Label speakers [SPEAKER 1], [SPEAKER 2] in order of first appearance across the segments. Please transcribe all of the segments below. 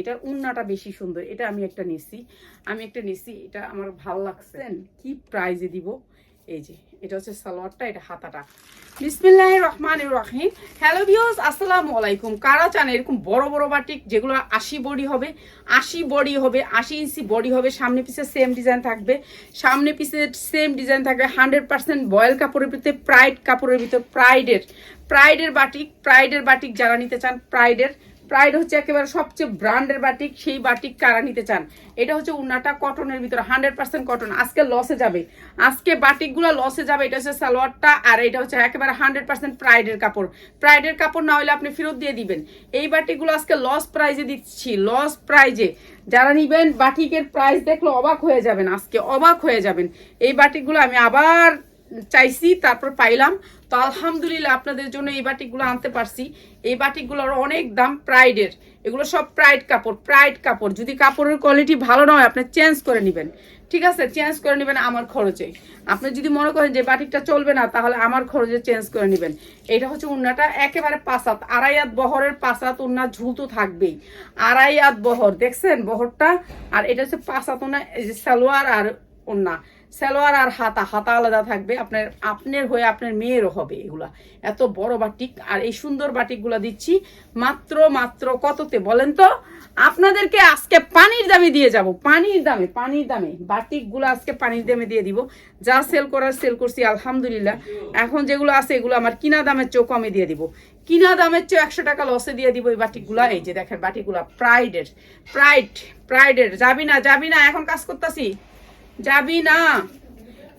[SPEAKER 1] এটার উন্নাটা বেশি সুন্দর, এটা আমি একটা নিছি। আমি একটা নিছি, এটা আমার ভালো লাগছে। কি প্রাইজে দিব? এই যে, এটা হচ্ছে সালোয়ারটা, এটা হাতাটা। বিসমিল্লাহ রহমান রহিম। হ্যালো ভিউস আসসালামু আলাইকুম। কারা চান এরকম বড় বড় বাটিক যেগুলো আশি বডি হবে, আশি বডি হবে, আশি ইঞ্চি বডি হবে, সামনে পিছে সেম ডিজাইন থাকবে। সামনে পিছে সেম ডিজাইন থাকবে হান্ড্রেড পার্সেন্ট বয়েল কাপড়ের ভিতরে প্রাইড কাপড়ের ভিতরে প্রাইডের প্রাইডের বাটিক প্রাইডের বাটিক যারা নিতে চান প্রাইডের প্রাইড হচ্ছে একেবারে সবচেয়ে ব্র্যান্ডের বাটিক সেই বাটিক কারা নিতে চান? এটা হচ্ছে উন্নাটা কটনের ভিতরে হান্ড্রেড পার্সেন্ট কটন আজকে লসে যাবে। আজকে বাটিকগুলো লসে যাবে, এটা হচ্ছে সালোয়ারটা, আর এটা হচ্ছে একেবারে হান্ড্রেড পার্সেন্ট প্রাইডের কাপড়। প্রাইডের কাপড় না হলে আপনি ফেরত দিয়ে দিবেন। এই বাটিকগুলো আজকে লস প্রাইজে দিচ্ছি লস প্রাইজে যারা নিবেন বাটিকের প্রাইস দেখলে অবাক হয়ে যাবেন, আজকে অবাক হয়ে যাবেন। এই বাটিকগুলো আমি আবার চাইছি, তারপর পাইলাম। তো আলহামদুলিল্লাহ আপনাদের জন্য এই বাটিকগুলো আনতে পারছি। এই বাটিকগুলোর অনেক দাম প্রাইডের। এগুলো সব প্রাইড কাপড় প্রাইড কাপড়। যদি কাপড়ের কোয়ালিটি ভালো না হয়, আপনি চেঞ্জ করে নেবেন। ঠিক আছে? চেঞ্জ করে নেবেন আমার খরচে। আপনি যদি মনে করেন যে বাটিকটা চলবে না, তাহলে আমার খরচে চেঞ্জ করে নেবেন। এটা হচ্ছে উন্নাটা একেবারে পাসাত আড়াই হাত বহরের পাসাত উন্না ঝুল তো থাকবেই। আড়াই হাত বহর, দেখছেন বহরটা? আর এটা হচ্ছে পাসাত উন্না সালোয়ার আর উন্না। সালোয়ার আর হাতা হাতা আলাদা থাকবে। আপনার আপনার হয়ে আপনার মেয়েরও হবে এগুলা। এত বড় বাটিক আর এই সুন্দর বাটিকগুলা দিচ্ছি। মাত্র মাত্র কততে বলেন তো? আপনাদেরকে আজকে পানির দামে দিয়ে যাব। পানির দামে পানির দামে। বাটিকগুলো আজকে পানির দামে দিয়ে দিব। যা সেল করার সেল করছি, আলহামদুলিল্লাহ। এখন যেগুলো আছে এগুলো আমার কিনা দামের চেয়েও কমে দিয়ে দিব। কিনা দামের চেয়ে একশো টাকা লসে দিয়ে দিব এই বাটিকগুলা। এই যে দেখেন বাটিকগুলা প্রাইডের প্রাইড প্রাইডের যাবি না যাবি না, এখন কাজ করতেছি। যাবি না।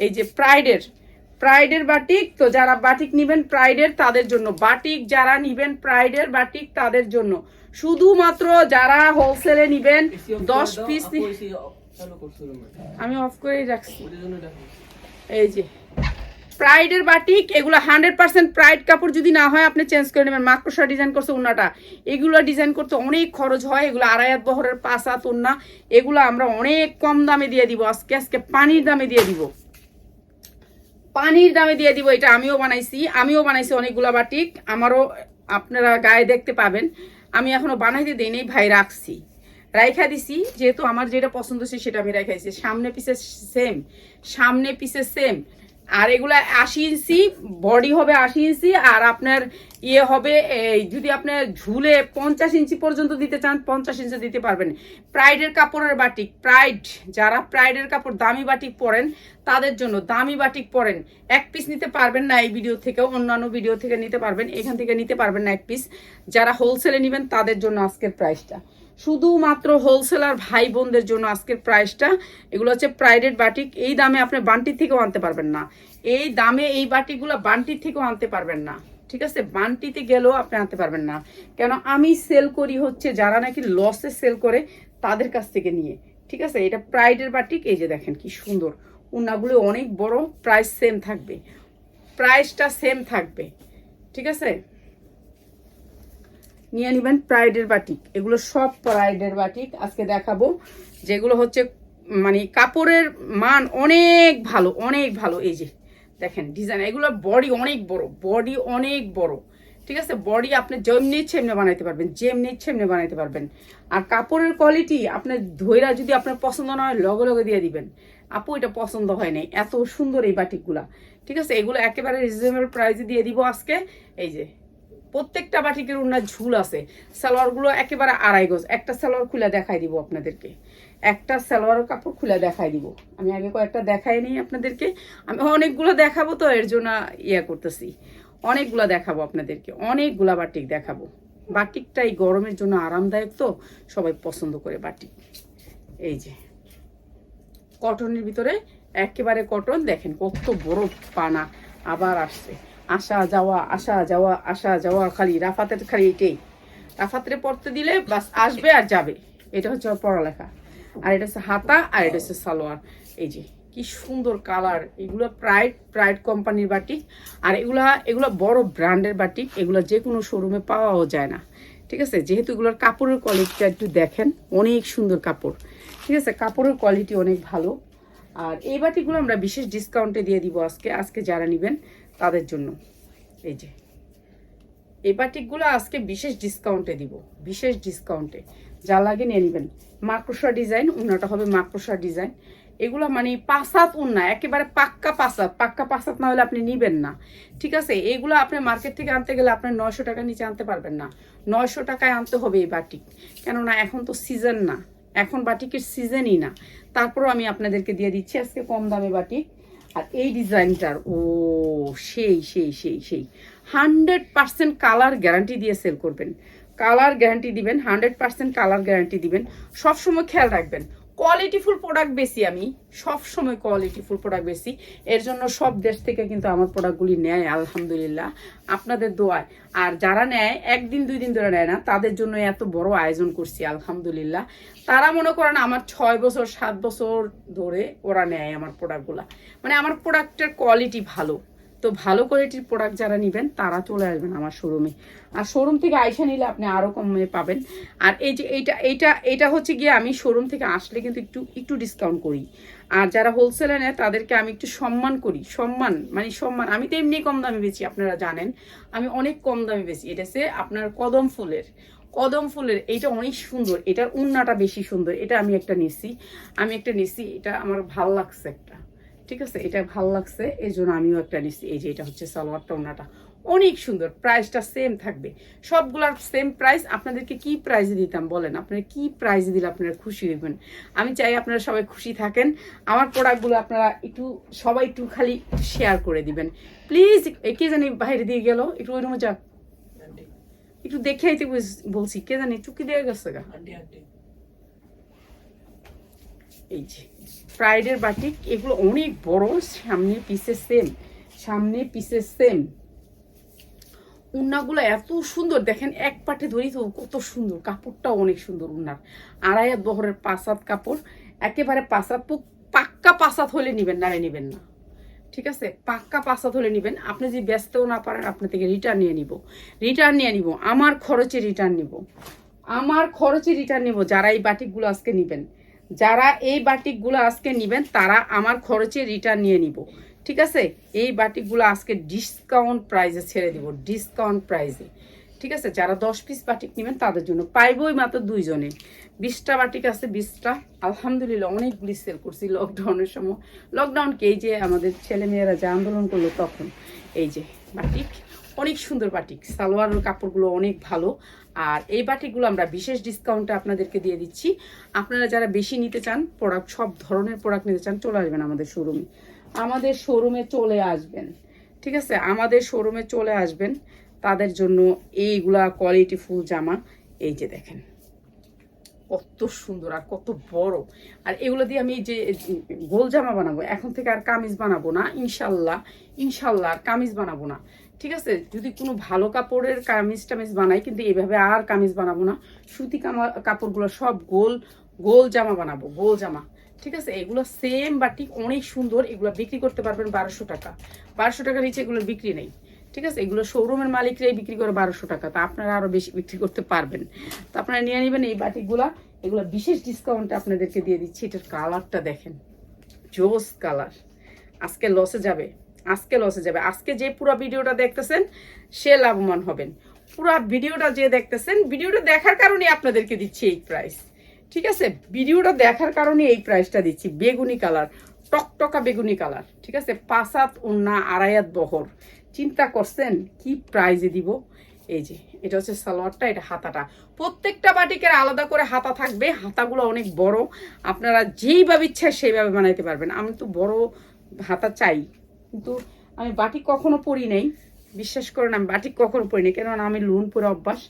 [SPEAKER 1] এই যে প্রাইডের প্রাইডের বাটিক তো যারা বাটিক নিবেন প্রাইডের তাদের জন্য বাটিক যারা নিবেন প্রাইডের বাটিক তাদের জন্য। শুধুমাত্র যারা হোলসেলে নিবেন দশ পিস আমি অফ করেই রাখছি। এই যে প্রাইডের বাটিক এগুলো হান্ড্রেড পার্সেন্ট প্রাইড কাপড় যদি না হয়, আপনি চেঞ্জ করে নেবেন। মাকড়সা ডিজাইন করছে উন্নাটা। এগুলো ডিজাইন করতে অনেক খরচ হয়। এগুলো আড়াই হাত বহরের পাঁচ হাত এগুলো আমরা অনেক কম দামে দিয়ে দিব। আজকে আজকে পানির দামে দিয়ে দিব। পানির দামে দিয়ে দিব। এটা আমিও বানাইছি। আমিও বানাইছি অনেকগুলা বাটিক আমারও আপনারা গায়ে দেখতে পাবেন। আমি এখনও বানাইতে দিইনি। ভাই, রাখছি। রাইখা দিছি। যেহেতু আমার যেটা পছন্দ সেটা আমি রাইখাইছি সামনে পিসে সেম সামনে পিছে সেম আর এগুলা আশি ইঞ্চি বডি হবে আশি ইঞ্চি, আর আপনার ইয়ে হবে, এই যদি আপনার ঝুলে পঞ্চাশ ইঞ্চি পর্যন্ত দিতে চান, পঞ্চাশ ইঞ্চি দিতে পারবেন। প্রাইডের কাপড়ের বাটিক প্রাইড যারা প্রাইডের কাপড় দামি বাটিক পরেন, তাদের জন্য দামি বাটিক পরেন, এক পিস নিতে পারবেন না এই ভিডিও থেকে অন্যান্য ভিডিও থেকে নিতে পারবেন, এখান থেকে নিতে পারবেন না এক পিস যারা হোলসেলে নেবেন, তাদের জন্য আজকের প্রাইসটা শুধুমাত্র হোলসেলার ভাই বোনদের জন্য আজকের প্রাইসটা এগুলো হচ্ছে প্রাইডেড বাটিক এই দামে আপনি বান্টির থেকেও আনতে পারবেন না। এই দামে এই বাটিকগুলো বান্টির থেকেও আনতে পারবেন না। ঠিক আছে? বান্টিতে গেলেও আপনি আনতে পারবেন না। কেন? আমি সেল করি হচ্ছে যারা নাকি লসে সেল করে, তাদের কাছ থেকে নিয়ে। ঠিক আছে? এটা প্রাইডের বাটিক এই যে দেখেন কি সুন্দর। উন্নাগুলো অনেক বড়। প্রাইস সেম থাকবে। প্রাইসটা সেম থাকবে। ঠিক আছে? নিয়ে নেবেন প্রাইডের বাটিক। এগুলো সব প্রাইডের বাটিক। আজকে দেখাবো যেগুলো হচ্ছে মানে কাপড়ের মান অনেক ভালো অনেক ভালো। এই যে দেখেন ডিজাইন এগুলো বডি অনেক বড়, বডি অনেক বড়। ঠিক আছে? বডি আপনি যেমনি ইচ্ছে এমনি বানাইতে পারবেন, যেমনি ইচ্ছে এমনি বানাইতে পারবেন। আর কাপড়ের কোয়ালিটি আপনার ধৈরা যদি আপনার পছন্দ না হয়, লগে লগে দিয়ে দিবেন। আপু, এটা পছন্দ হয় নাই। এত সুন্দর এই বাটিকগুলা। ঠিক আছে? এগুলো একেবারে রিজনেবল প্রাইসে দিয়ে দিব আজকে। এই যে প্রত্যেকটা বাটিকের উন্নার ঝুল আছে। সালোয়ারগুলো একেবারে আড়াই গজ। একটা সালোয়ার খুলে দেখাই দিব আপনাদেরকে। একটা সালোয়ার কাপড় খুলে দেখাই দিব। আমি আগে কয়েকটা দেখাই নিই আপনাদেরকে। আমি অনেকগুলো দেখাবো তো, এর জন্য ইয়া করতেছি। অনেকগুলো দেখাবো আপনাদেরকে। অনেকগুলা বাটিক দেখাবো। বাটিকটাই গরমের জন্য আরামদায়ক তো, সবাই পছন্দ করে বাটিক। এই যে। কটনের ভিতরে একেবারে কটন, দেখেন কত বড় পানা আবার আসছে। আসা যাওয়া আসা যাওয়া আসা যাওয়া, খালি রাফাতের খালি এটাই। রাফাতে পড়তে দিলে বাস আসবে আর যাবে। এটা হচ্ছে পড়ালেখা। আর এটা হচ্ছে হাতা, আর এটা হচ্ছে সালোয়ার। এই যে, কি সুন্দর কালার। এগুলো প্রাইড প্রাইড কোম্পানির বাটিক। আর এগুলা, এগুলো বড় ব্র্যান্ডের বাটিক। এগুলো যে কোনো শোরুমে পাওয়াও যায় না। ঠিক আছে? যেহেতু এগুলোর কাপড়ের কোয়ালিটিটা একটু দেখেন, অনেক সুন্দর কাপড়। ঠিক আছে? কাপড়ের কোয়ালিটি অনেক ভালো। আর এই বাটিগুলো আমরা বিশেষ ডিসকাউন্টে দিয়ে দিব আজকে। আজকে যারা নেবেন তাদের জন্য। এই যে। এই বাটিকগুলো আজকে বিশেষ ডিসকাউন্টে দিব। বিশেষ ডিসকাউন্টে যা লাগে নিয়ে নেবেন। মাকড়সা ডিজাইন উন্নাটা হবে মাকড়সা ডিজাইন এগুলো মানে পাসাত উন্না, একেবারে পাক্কা পাসাত। পাক্কা পাসাত না হলে আপনি নিবেন না। ঠিক আছে? এগুলো আপনি মার্কেট থেকে আনতে গেলে আপনার নয়শো টাকা নিচে আনতে পারবেন না। নয়শো টাকায় আনতে হবে এই বাটিক। কেননা এখন তো সিজন না। এখন বাটিকের সিজনই না। তারপরও আমি আপনাদেরকে দিয়ে দিচ্ছি আজকে কম দামে বাটিক। আর এই ডিজাইনটার, ও, সেই সেই সেই সেই। হান্ড্রেড পার্সেন্ট কালার গ্যারান্টি দিয়ে সেল করবেন। কালার গ্যারান্টি দিবেন, হান্ড্রেড পার্সেন্ট কালার গ্যারান্টি দিবেন। সবসময় খেয়াল রাখবেন কোয়ালিটিফুল প্রোডাক্ট বেশি আমি সব সময় কোয়ালিটিফুল প্রোডাক্ট বেশি। এর জন্য সব দেশ থেকে কিন্তু আমার প্রোডাক্টগুলি নেয়, আলহামদুলিল্লাহ। আপনাদের দোয়ায়। আর যারা নেয়, একদিন, দুই দিন ধরে নেয় না, তাদের জন্য এত বড় আয়োজন করছি, আলহামদুলিল্লাহ। তারা মনে করেন আমার ছয় বছর, সাত বছর ধরে ওরা নেয় আমার প্রোডাক্টগুলা মানে আমার প্রোডাক্টের কোয়ালিটি ভালো। তো ভালো কোয়ালিটির প্রোডাক্ট যারা নেবেন, তারা চলে আসবেন আমার শোরুমে আর শোরুম থেকে আইসা নিলে আপনি আরও কমে পাবেন। আর এই যে এইটা এইটা এটা হচ্ছে গিয়ে আমি শোরুম থেকে আসলে কিন্তু একটু একটু ডিসকাউন্ট করি। আর যারা হোলসেলে নেয়, তাদেরকে আমি একটু সম্মান করি। সম্মান মানে সম্মান, আমি তো এমনি কম দামে বেচি, আপনারা জানেন। আমি অনেক কম দামে বেচি। এটা হচ্ছে আপনার কদম ফুলের। কদম ফুলের, এইটা অনেক সুন্দর। এটার উন্নাটা বেশি সুন্দর। এটা আমি একটা নিছি। আমি একটা নিছি, এটা আমার ভালো লাগছে একটা। ঠিক আছে, এটা ভালো লাগছে। এই জন্য আমিও একটা নিচ্ছি এই যে এটা হচ্ছে সালোয়ারটা ওনাটা অনেক সুন্দর। প্রাইসটা সেম থাকবে। সবগুলার সেম প্রাইস আপনাদেরকে কি প্রাইজে দিতাম বলেন? আপনারা কি প্রাইজে দিলে আপনারা খুশি হইবেন? আমি চাই আপনারা সবাই খুশি থাকেন। আমার প্রোডাক্টগুলো আপনারা একটু, সবাই একটু খালি শেয়ার করে দিবেন। প্লিজ কে জানি বাইরে দিয়ে গেল। একটু ওই রুমে যা। একটু দেখে আইতে বলছি। কে জানি, চুকি দিয়ে গেছে গা। এই যে প্রাইডের বাটিক এগুলো অনেক বড়, সামনে পিসে সেম সামনে পিসে সেম উন্নাগুলো এত সুন্দর, দেখেন এক পাটে ধরি তো কত সুন্দর, কাপড়টাও অনেক সুন্দর উন্নার। আড়াই বহরের পাসাত কাপড়, একেবারে পাসাত পু- পাক্কা পাসাত হলে নিবেন নারে নিবেন না। ঠিক আছে? পাক্কা পাসাত হলে নিবেন, আপনি যদি ব্যস্তও না পারেন আপনি থেকে রিটার্ন নিয়ে নিব। রিটার্ন নিয়ে নিব, আমার খরচে রিটার্ন নিব। আমার খরচে রিটার্ন নিব, যারা এই বাটিকগুলো আজকে নিবেন। যারা এই বাটিকগুলো আজকে নেবেন, তারা আমার খরচে রিটার্ন নিয়ে নিব। ঠিক আছে? এই বাটিকগুলো আজকে ডিসকাউন্ট প্রাইজে ছেড়ে দিব ডিসকাউন্ট প্রাইজে ঠিক আছে? যারা দশ পিস বাটিক নেবেন, তাদের জন্য পাইবই মাত্র দুইজনে। বিশটা বাটিক আছে, বিশটা। আলহামদুলিল্লাহ, অনেকগুলি সেল করছি লকডাউনের সময়। লকডাউনকে এই যে আমাদের ছেলেমেয়েরা যে আন্দোলন করল তখন। এই যে বাটিক। অনেক সুন্দর বাটিক। সালোয়ারের কাপড়গুলো অনেক ভালো। আর এই বাটিকগুলো আমরা বিশেষ ডিসকাউন্টে আপনাদেরকে দিয়ে দিচ্ছি। আপনারা যারা বেশি নিতে চান প্রোডাক্ট সব ধরনের প্রোডাক্ট নিতে চান, চলে আসবেন আমাদের শোরুমে আমাদের শোরুমে চলে আসবেন। ঠিক আছে? আমাদের শোরুমে চলে আসবেন। তাদের জন্য এইগুলা কোয়ালিটি ফুল জামা। এই যে দেখেন। কত সুন্দর আর কত বড়। আর এগুলো দিয়ে আমি যে গোল জামা বানাবো। এখন থেকে আর কামিজ বানাবো না। ইনশাল্লাহ ইনশাল্লাহ আর কামিজ বানাবো না। ঠিক আছে? যদি কোনো ভালো কাপড়ের কামিজ টামিজ বানাই, কিন্তু এইভাবে আর কামিজ বানাবো না। সুতি কাপড়গুলো সব গোল গোল জামা বানাবো, গোল জামা। ঠিক আছে? এগুলো সেম বাটিক অনেক সুন্দর। এগুলো বিক্রি করতে পারবেন বারোশো টাকা। বারোশো টাকার নিচে এগুলো বিক্রি নেই। ঠিক আছে? এগুলো শোরুমের মালিকরাই বিক্রি করে বারোশো টাকা। তা আপনারা আরও বেশি বিক্রি করতে পারবেন। তো আপনারা নিয়ে নেবেন এই বাটিকগুলা এগুলো বিশেষ ডিসকাউন্টে আপনাদেরকে দিয়ে দিচ্ছি। এটার কালারটা দেখেন। জোস কালার আজকে লসে যাবে। আজকে লসে যাবে। আজকে যে পুরো ভিডিওটা দেখতেছেন, সে লাভবান হবেন। পুরো ভিডিওটা যে দেখতেছেন, ভিডিওটা দেখার কারণে আপনাদেরকে দিচ্ছি এই প্রাইস ঠিক আছে? ভিডিওটা দেখার কারণে এই প্রাইসটা দিচ্ছি। বেগুনি কালার টকটকা বেগুনি কালার ঠিক আছে? পাঁচাত উন্না আড়াইয়াত বহর। চিন্তা করছেন, কি প্রাইজে দিব? এই যে, এটা হচ্ছে সালোয়ারটা, এটা হাতাটা। প্রত্যেকটা বাটিকের আলাদা করে হাতা থাকবে। হাতাগুলো অনেক বড়। আপনারা যেইভাবে ইচ্ছা সেইভাবে বানাইতে পারবেন। আমি তো বড় হাতা চাই। কিন্তু আমি বাটিক কখনো পরি নাই। বিশ্বাস করেন, আমি বাটিক কখনো পরি নাই। কেননা আমি লুন পরে অভ্যাস।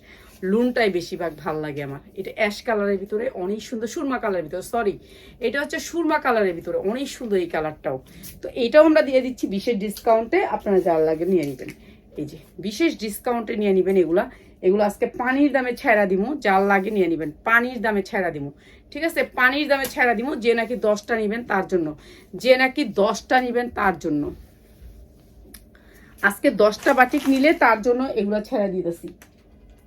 [SPEAKER 1] লুনটাই বেশিরভাগ ভালো লাগে আমার। এটা অ্যাশ কালারের ভিতরে, অনেক সুন্দর সুরমা কালারের ভিতরে সরি এটা হচ্ছে সুরমা কালারের ভিতরে, অনেক সুন্দর এই কালারটাও। তো এটাও আমরা দিয়ে দিচ্ছি বিশেষ ডিসকাউন্টে আপনারা যার লাগে নিয়ে নেবেন। এই যে, বিশেষ ডিসকাউন্টে নিয়ে নেবেন এগুলা। এগুলো আজকে পানির দামে ছেড়া দিমু, যার লাগে নিয়ে নেবেন। পানির দামে ছেড়া দিমু। ঠিক আছে? পানির দামে ছেড়া দিমু, যে নাকি দশটা নেবেন তার জন্য। যে নাকি দশটা নেবেন তার জন্য। আজকে দশটা বাটিক নিলে তার জন্য এগুলো ছেড়া দিতেছি।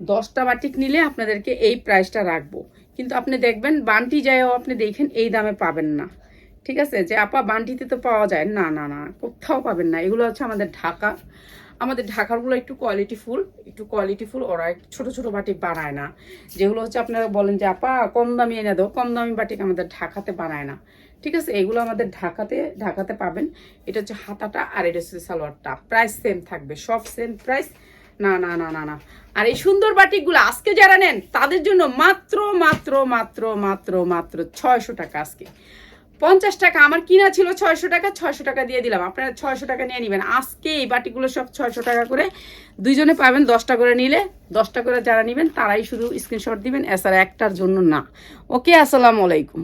[SPEAKER 1] দশটা বাটিক নিলে আপনাদেরকে এই প্রাইসটা রাখব। কিন্তু আপনি দেখবেন, বান্টি যায়ও আপনি দেখেন এই দামে পাবেন না। ঠিক আছে? যে আপা, বান্টিতে তো পাওয়া যায়। না না না, কোথাও পাবেন না। এগুলো হচ্ছে আমাদের ঢাকা। আমাদের ঢাকারগুলো একটু কোয়ালিটিফুল একটু কোয়ালিটিফুল ওরা একটু ছোট ছোট বাটিক বানায় না। যেগুলো হচ্ছে আপনারা বলেন যে, আপা, কম দামি এনে দাও। কম দামি বাটিক আমাদের ঢাকাতে বানায় না। ঠিক আছে, এগুলো আমাদের ঢাকাতে ঢাকাতে পাবেন। এটা হচ্ছে হাতাটা আর এটা হচ্ছে সালোয়ারটা। প্রাইস সেম থাকবে, সব সেম প্রাইস না না না না না। আর এই সুন্দর বাটিকগুলো আজকে যারা নেন, তাদের জন্য মাত্র মাত্র মাত্র মাত্র মাত্র ছয়শো টাকা আজকে। পঞ্চাশ টাকা, আমার কিনা ছিল ছয়শো টাকা ছয়শো টাকা দিয়ে দিলাম। আপনারা ছয়শো টাকা নিয়ে নেবেন। আজকে এই বাটিগুলো সব ছয়শো টাকা করে দুইজনে পাবেন, দশটা করে নিলে। দশটা করে যারা নেবেন, তারাই শুধু স্ক্রিনশট দিবেন, এছাড়া একটার জন্য না। ওকে, আসসালামু আলাইকুম।